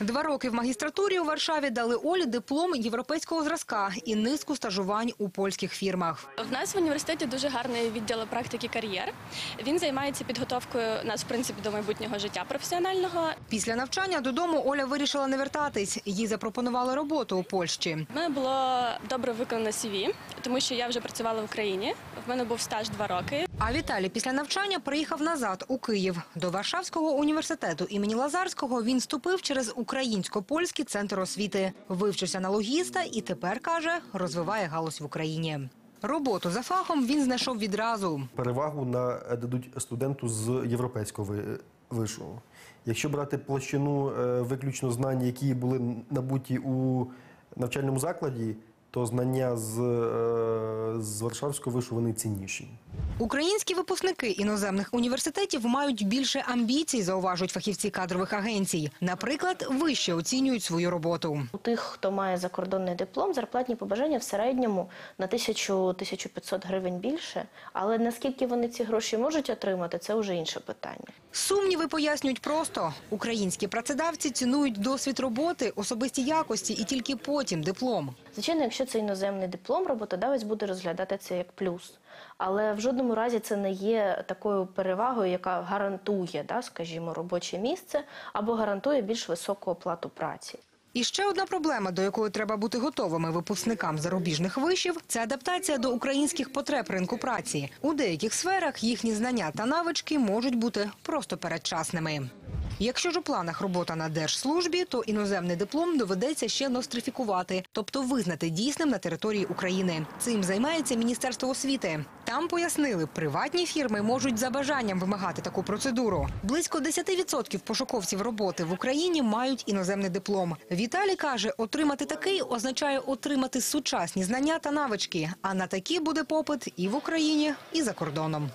Два роки в магістратурі у Варшаві дали Олі диплом європейського зразка і низку стажувань у польських фірмах. В нас в університеті дуже гарний відділ практики кар'єр. Він займається підготовкою нас, в принципі, до майбутнього життя професіонального. Після навчання додому Оля вирішила не вертатись. Їй запропонували роботу у Польщі. У мене було добре виконане CV, тому що я вже працювала в Україні. В мене був стаж два роки. А Віталій після навчання приїхав назад у Київ. До Варшавського університету імені Лазарського він вступив через українсько-польський центр освіти. Вивчився на логіста і тепер, каже, розвиває галузь в Україні. Роботу за фахом він знайшов відразу. перевагу на дадуть студенту з європейського ви- вишу. Якщо брати площину е, виключно знань, які були набуті у навчальному закладі, то знання з, е, з Варшавського вишу вони цінніші. Українські випускники іноземних університетів мають більше амбіцій, зауважують фахівці кадрових агенцій. Наприклад, вище оцінюють свою роботу. У тих, хто має закордонний диплом, зарплатні побажання в середньому на 1000-1500 гривень більше. Але наскільки вони ці гроші можуть отримати, це вже інше питання. Сумніви пояснюють просто. Українські працедавці цінують досвід роботи, особисті якості і тільки потім диплом. Звичайно, якщо це іноземний диплом, роботодавець буде розглядати це як плюс. Але в жодному разі це не є такою перевагою, яка гарантує, да, скажімо, робоче місце або гарантує більш високу оплату праці. І ще одна проблема, до якої треба бути готовими випускникам зарубіжних вишів – це адаптація до українських потреб ринку праці. У деяких сферах їхні знання та навички можуть бути просто передчасними. Якщо ж у планах робота на держслужбі, то іноземний диплом доведеться ще нострифікувати, тобто визнати дійсним на території України. Цим займається Міністерство освіти. Там пояснили, приватні фірми можуть за бажанням вимагати таку процедуру. Близько 10% пошуковців роботи в Україні мають іноземний диплом. Віталій каже, отримати такий означає отримати сучасні знання та навички. А на такі буде попит і в Україні, і за кордоном.